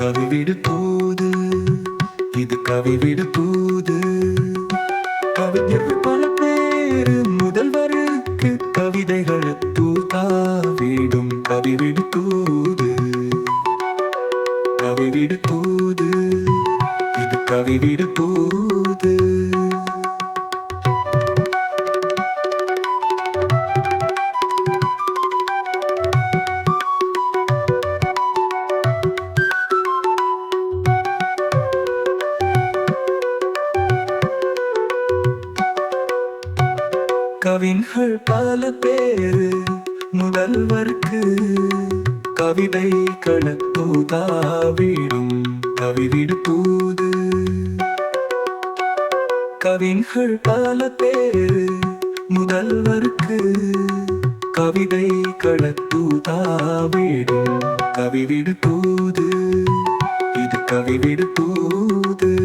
கவி விடு போது இது கவி விடு போது. கவிஞர் பல பேரு முதல்வருக்கு கவிதைகள் தூத்தா விடும் கவி விடு தூது. கவி விடு தூது இது கவி விடு தூது கவின்கள் பல பேரு முதல்வர்க்கு கவிதை களத்தூதாவிடும் கவிவிடு தூது கவின்கள் பல பேரு முதல்வர்க்கு கவிதை களத்தூதாவிடும் கவிவிடு தூது இது கவிவிடு தூது